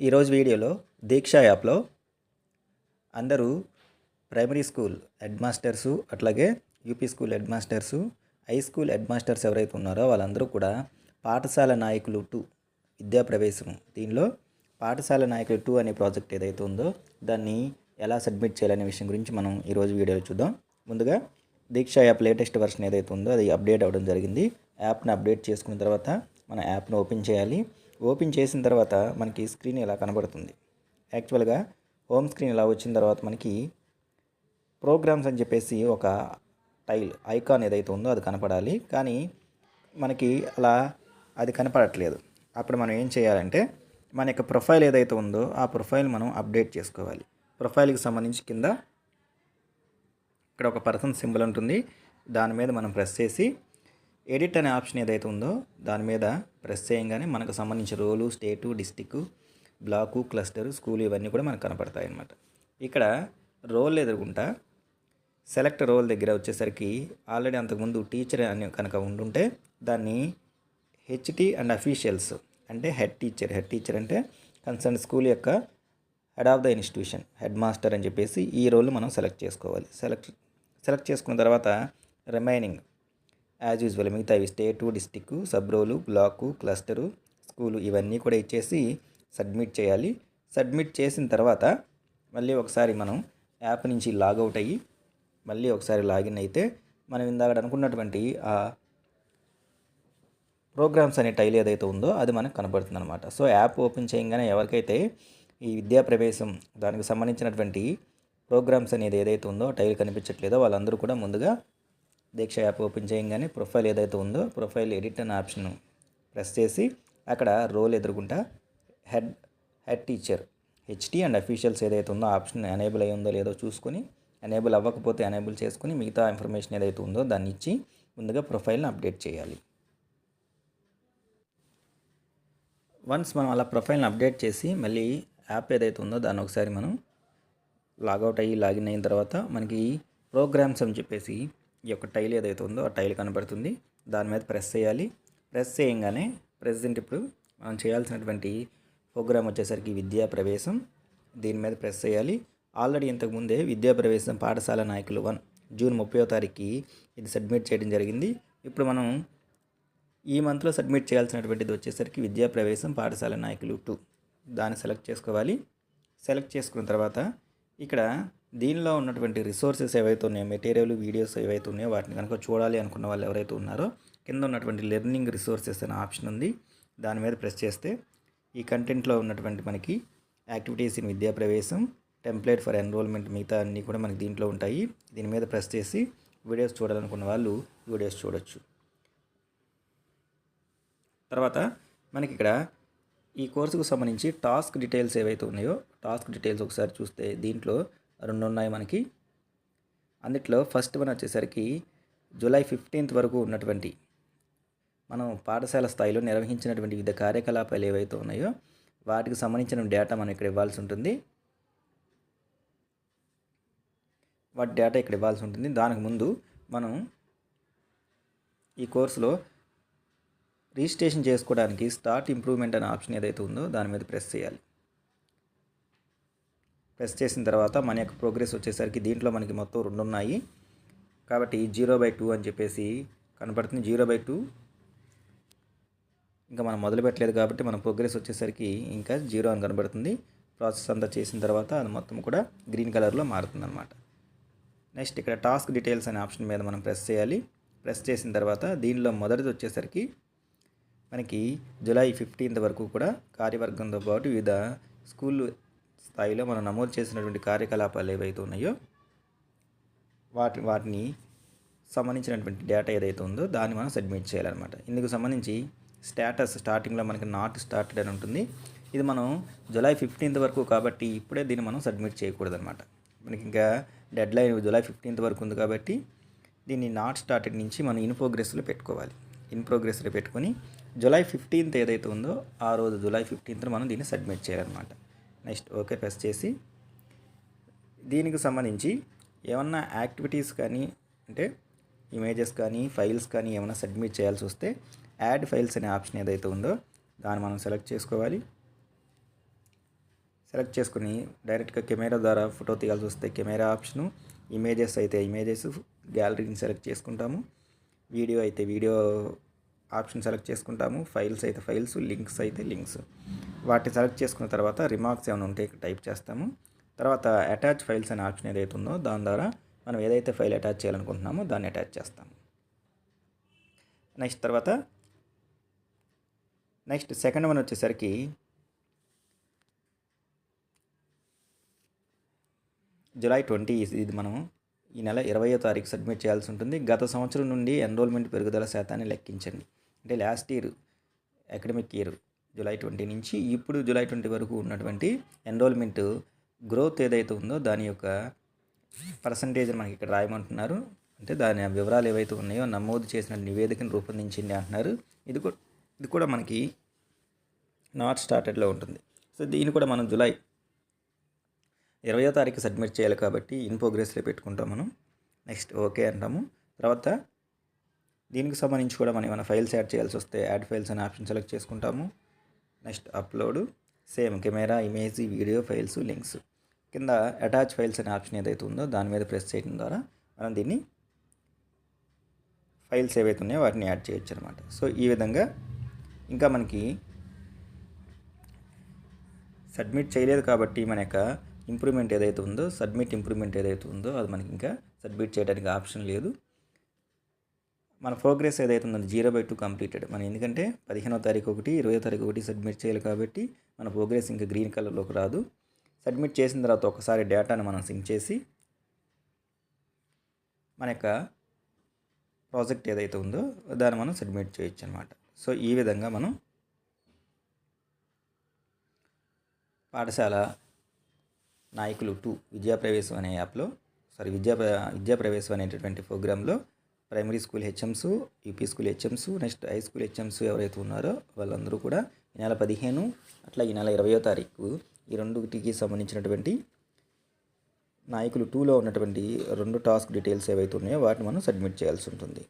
ఈరోజు వీడియోలో దీక్ష యాప్లో అందరూ ప్రైమరీ స్కూల్ హెడ్ మాస్టర్సు అట్లాగే UP school head masters high school head masters ఎవరైతే ఉన్నారో వాళ్ళందరూ కూడా పాఠశాల నాయకులు టూ విద్యా ప్రవేశం దీనిలో పాఠశాల నాయకులు టూ అనే ప్రాజెక్ట్ ఏదైతే ఉందో దాన్ని ఎలా సబ్మిట్ చేయాలనే విషయం గురించి మనం ఈరోజు వీడియోలో చూద్దాం. ముందుగా దీక్ష యాప్ లేటెస్ట్ వర్షన్ ఏదైతే ఉందో అది అప్డేట్ అవ్వడం జరిగింది. యాప్ని అప్డేట్ చేసుకున్న తర్వాత మన యాప్ను ఓపెన్ చేయాలి. ఓపెన్ చేసిన తర్వాత మనకి స్క్రీన్ ఇలా కనబడుతుంది. యాక్చువల్గా హోమ్ స్క్రీన్ ఇలా వచ్చిన తర్వాత మనకి ప్రోగ్రామ్స్ అని చెప్పేసి ఒక టైల్ ఐకాన్ ఏదైతే ఉందో అది కనపడాలి. కానీ మనకి అలా అది కనపడట్లేదు. అప్పుడు మనం ఏం చేయాలంటే మన యొక్క ప్రొఫైల్ ఏదైతే ఉందో ఆ ప్రొఫైల్ మనం అప్డేట్ చేసుకోవాలి. ప్రొఫైల్కి సంబంధించి కింద ఇక్కడ ఒక పర్సన్ సింబల్ ఉంటుంది. దాని మీద మనం ప్రెస్ చేసి ఎడిట్ అనే ఆప్షన్ ఏదైతే ఉందో దాని మీద ప్రెస్ చేయగానే మనకు సంబంధించిన role state district block cluster school ఇవన్నీ కూడా మనకు కనపడతాయి అన్నమాట ఇక్కడ రోల్ ఎదురుకుంటా సెలెక్ట్ రోల్ దగ్గర వచ్చేసరికి ఆల్రెడీ అంతకుముందు టీచర్ అని కనుక ఉండుంటే దాన్ని హెచ్టి అండ్ అఫీషియల్స్ అంటే హెడ్ టీచర్ హెడ్ టీచర్ అంటే కన్సర్న్ స్కూల్ యొక్క head of the institution head master అని చెప్పేసి ఈ రోల్ మనం సెలెక్ట్ చేసుకోవాలి. సెలెక్ట్ సెలెక్ట్ చేసుకున్న తర్వాత రిమైనింగ్ యాజ్ యూజువల్ మిగతా ఇవి state district sub role block cluster school ఇవన్నీ కూడా ఇచ్చేసి సబ్మిట్ చేయాలి. సబ్మిట్ చేసిన తర్వాత మళ్ళీ ఒకసారి మనం యాప్ నుంచి లాగౌట్ అయ్యి మళ్ళీ ఒకసారి లాగిన్ అయితే మనం ఇందాక అనుకున్నటువంటి ఆ ప్రోగ్రామ్స్ అనే టైల్ ఏదైతే ఉందో అది మనకు కనబడుతుంది అనమాట సో యాప్ ఓపెన్ చేయగానే ఎవరికైతే ఈ విద్యా ప్రవేశం దానికి సంబంధించినటువంటి ప్రోగ్రామ్స్ అనేది ఏదైతే ఉందో టైల్ కనిపించట్లేదో వాళ్ళందరూ కూడా ముందుగా దీక్ష యాప్ ఓపెన్ చేయగానే ప్రొఫైల్ ఏదైతే ఉందో ప్రొఫైల్ ఎడిట్ అనే ఆప్షన్ ప్రెస్ చేసి అక్కడ role ఎదురుకుంటా head head teacher HT and officials ఏదైతే ఉందో ఆప్షన్ ఎనేబుల్ అయి ఉందో లేదో చూసుకొని ఎనేబుల్ అవ్వకపోతే ఎనేబుల్ చేసుకుని మిగతా ఇన్ఫర్మేషన్ ఏదైతే ఉందో దాన్ని ఇచ్చి ముందుగా ప్రొఫైల్ని అప్డేట్ చేయాలి. వన్స్ మనం అలా ప్రొఫైల్ని అప్డేట్ చేసి మళ్ళీ యాప్ ఏదైతే ఉందో దాన్ని ఒకసారి మనం లాగౌట్ అయ్యి లాగిన్ అయిన తర్వాత మనకి ప్రోగ్రామ్స్ అని చెప్పేసి ఈ యొక్క టైల్ ఏదైతే ఉందో ఆ టైల్ కనబడుతుంది. దాని మీద ప్రెస్ చేయాలి. ప్రెస్ చేయగానే ప్రెసెంట్ ఇప్పుడు మనం చేయాల్సినటువంటి ప్రోగ్రామ్ వచ్చేసరికి విద్యా ప్రవేశం. దీని మీద ప్రెస్ చేయాలి. ఆల్రెడీ ఇంతకుముందే విద్యా ప్రవేశం పాఠశాల నాయకులు వన్ జూన్ ముప్పై తారీఖుకి ఇది సబ్మిట్ చేయడం జరిగింది. ఇప్పుడు మనం ఈ మంత్లో సబ్మిట్ చేయాల్సినటువంటిది వచ్చేసరికి విద్యా ప్రవేశం పాఠశాల నాయకులు టూ. దాన్ని సెలెక్ట్ చేసుకోవాలి. సెలెక్ట్ చేసుకున్న తర్వాత ఇక్కడ దీనిలో ఉన్నటువంటి రిసోర్సెస్ ఏవైతే ఉన్నాయో మెటీరియల్ వీడియోస్ ఏవైతే ఉన్నాయో వాటిని కనుక చూడాలి అనుకున్న వాళ్ళు ఎవరైతే ఉన్నారో కింద ఉన్నటువంటి లెర్నింగ్ రిసోర్సెస్ అనే ఆప్షన్ ఉంది. దాని మీద ప్రెస్ చేస్తే ఈ కంటెంట్లో ఉన్నటువంటి మనకి యాక్టివిటీస్ ఇన్ విద్యా ప్రవేశం టెంప్లెట్ ఫర్ ఎన్రోల్మెంట్ మిగతా అన్నీ కూడా మనకి దీంట్లో ఉంటాయి. దీని మీద ప్రెస్ చేసి వీడియోస్ చూడాలనుకున్న వాళ్ళు వీడియోస్ చూడొచ్చు. తర్వాత మనకి ఇక్కడ ఈ కోర్సుకు సంబంధించి టాస్క్ డీటెయిల్స్ ఏవైతే ఉన్నాయో టాస్క్ డీటెయిల్స్ ఒకసారి చూస్తే దీంట్లో రెండు ఉన్నాయి మనకి. అందుట్లో ఫస్ట్ వన్ వచ్చేసరికి జూలై ఫిఫ్టీన్త్ వరకు ఉన్నటువంటి మనం పాఠశాల స్థాయిలో నిర్వహించినటువంటి వివిధ కార్యకలాపాలు ఏవైతే ఉన్నాయో వాటికి సంబంధించిన డేటా మనం ఇక్కడ ఇవ్వాల్సి ఉంటుంది. వాటి డేటా ఇక్కడ ఇవ్వాల్సి ఉంటుంది. దానికి ముందు మనం ఈ కోర్సులో రిజిస్ట్రేషన్ చేసుకోవడానికి స్టార్ట్ ఇంప్రూవ్మెంట్ అనే ఆప్షన్ ఏదైతే ఉందో దాని మీద ప్రెస్ చేయాలి. ప్రెస్ చేసిన తర్వాత మన యొక్క ప్రోగ్రెస్ వచ్చేసరికి దీంట్లో మనకి మొత్తం రెండు ఉన్నాయి కాబట్టి జీరో బై టూ అని చెప్పేసి కనపడుతుంది. Zero by two. ఇంకా మనం మొదలు పెట్టలేదు కాబట్టి మన ప్రోగ్రెస్ వచ్చేసరికి ఇంకా జీరో అని కనబడుతుంది ప్రాసెస్ అంతా చేసిన తర్వాత అది మొత్తం కూడా గ్రీన్ కలర్లో మారుతుంది అనమాట నెక్స్ట్ ఇక్కడ టాస్క్ డీటెయిల్స్ అనే ఆప్షన్ మీద మనం ప్రెస్ చేయాలి. ప్రెస్ చేసిన తర్వాత దీనిలో మొదటిది వచ్చేసరికి మనకి జూలై ఫిఫ్టీన్త్ వరకు కూడా కార్యవర్గంతో పాటు వివిధ స్కూల్ స్థాయిలో మనం నమోదు చేసినటువంటి కార్యకలాపాలు ఏవైతే ఉన్నాయో వాటి వాటిని సంబంధించినటువంటి డేటా ఏదైతే ఉందో దాన్ని మనం సబ్మిట్ చేయాలన్నమాట. ఇందుకు సంబంధించి స్టేటస్ స్టార్టింగ్లో మనకి నాట్ స్టార్టెడ్ అని ఉంటుంది. ఇది మనం జూలై ఫిఫ్టీన్త్ వరకు కాబట్టి ఇప్పుడే దీన్ని మనం సబ్మిట్ చేయకూడదు అనమాట మనకి ఇంకా డెడ్ లైన్ జూలై ఫిఫ్టీన్త్ వరకు ఉంది కాబట్టి దీన్ని నాట్ స్టార్టెడ్ నుంచి మనం ఇన్ ప్రోగ్రెస్లో పెట్టుకోవాలి. ఇన్ ప్రోగ్రెస్లో పెట్టుకొని జూలై ఫిఫ్టీన్త్ ఏదైతే ఉందో ఆ రోజు జూలై ఫిఫ్టీన్త్ మనం దీన్ని సబ్మిట్ చేయాలన్నమాట. నెక్స్ట్ ఓకే ప్రెస్ చేసి దీనికి సంబంధించి ఏమన్నా యాక్టివిటీస్ కానీ అంటే ఇమేజెస్ కానీ ఫైల్స్ కానీ ఏమైనా సబ్మిట్ చేయాల్సి వస్తే యాడ్ ఫైల్స్ అనే ఆప్షన్ ఏదైతే ఉందో దాన్ని మనం సెలెక్ట్ చేసుకోవాలి. సెలెక్ట్ చేసుకుని డైరెక్ట్గా కెమెరా ద్వారా ఫోటో తీయాల్సి వస్తే కెమెరా ఆప్షను ఇమేజెస్ అయితే ఇమేజెస్ గ్యాలరీని సెలెక్ట్ చేసుకుంటాము. వీడియో అయితే వీడియో ఆప్షన్ సెలెక్ట్ చేసుకుంటాము. ఫైల్స్ అయితే ఫైల్స్ లింక్స్ అయితే లింక్స్. వాటిని సెలెక్ట్ చేసుకున్న తర్వాత రిమార్క్స్ ఏమైనా ఉంటే టైప్ చేస్తాము. తర్వాత అటాచ్ ఫైల్స్ అనే ఆప్షన్ ఏదైతే ఉందో దాని ద్వారా మనం ఏదైతే ఫైల్ అటాచ్ చేయాలనుకుంటున్నామో దాన్ని అటాచ్ చేస్తాము. నెక్స్ట్ తర్వాత నెక్స్ట్ సెకండ్ వన్ వచ్చేసరికి జూలై ట్వంటీ ఇది మనం ఈ నెల ఇరవయో తారీఖు సబ్మిట్ చేయాల్సి ఉంటుంది. గత సంవత్సరం నుండి ఎన్రోల్మెంట్ పెరుగుదల శాతాన్ని లెక్కించండి. అంటే last year academic year July twenty నుంచి ఇప్పుడు జూలై ట్వంటీ వరకు ఉన్నటువంటి ఎన్రోల్మెంట్ గ్రోత్ ఏదైతే ఉందో దాని యొక్క పర్సంటేజ్ మనకి ఇక్కడ రాయమంటున్నారు. అంటే దాని వివరాలు ఏవైతే ఉన్నాయో నమోదు చేసిన నివేదికను రూపొందించింది అంటున్నారు. ఇది కూడా ఇది కూడా మనకి నాట్ స్టార్టెడ్లో ఉంటుంది. సో దీన్ని కూడా మనం జూలై ఇరవయో తారీఖు సబ్మిట్ చేయాలి కాబట్టి ఇన్ ప్రోగ్రెస్లో పెట్టుకుంటాం మనం. నెక్స్ట్ ఓకే అంటాము. తర్వాత దీనికి సంబంధించి కూడా మనం ఏమైనా ఫైల్స్ యాడ్ చేయాల్సి వస్తే యాడ్ ఫైల్స్ అనే ఆప్షన్ సెలెక్ట్ చేసుకుంటాము. Next upload same camera image video files links. కింద అటాచ్ ఫైల్స్ అనే ఆప్షన్ ఏదైతే ఉందో దాని మీద ప్రెస్ చేయడం ద్వారా మనం దీన్ని ఫైల్స్ ఏవైతే ఉన్నాయో వాటిని యాడ్ చేయొచ్చు అనమాట సో ఈ విధంగా ఇంకా మనకి సబ్మిట్ చేయలేదు కాబట్టి మన యొక్క ఇంప్రూవ్మెంట్ ఏదైతే ఉందో సబ్మిట్ ఇంప్రూవ్మెంట్ ఏదైతే ఉందో అది మనకి ఇంకా సబ్మిట్ చేయడానికి ఆప్షన్ లేదు. మన ప్రోగ్రెస్ ఏదైతే ఉందో జీరో బై టూ కంప్లీటెడ్. మనం ఎందుకంటే పదిహేనో తారీఖు ఒకటి ఇరవై తారీఖు ఒకటి సబ్మిట్ చేయాలి కాబట్టి మన ప్రోగ్రెస్ ఇంకా గ్రీన్ కలర్లోకి రాదు. సబ్మిట్ చేసిన తర్వాత ఒకసారి డేటాను మనం సింక్ చేసి మన యొక్క ప్రాజెక్ట్ ఏదైతే ఉందో దాన్ని మనం సబ్మిట్ చేయొచ్చు అనమాట సో ఈ విధంగా మనం పాఠశాల నాయకులు టూ విద్యాప్రవేశం అనే యాప్లో సారీ విద్యా విద్యాప్రవేశం అనేటటువంటి ప్రోగ్రాంలో primary school HMs UP school HMs next high school HMs ఎవరైతే ఉన్నారో వాళ్ళందరూ కూడా ఈ నెల పదిహేను అట్లా ఈ నెల ఇరవయో తారీఖు ఈ రెండుటికి సంబంధించినటువంటి నాయకులు టూలో ఉన్నటువంటి రెండు టాస్క్ డీటెయిల్స్ ఏవైతే ఉన్నాయో వాటిని మనం సబ్మిట్ చేయాల్సి ఉంటుంది.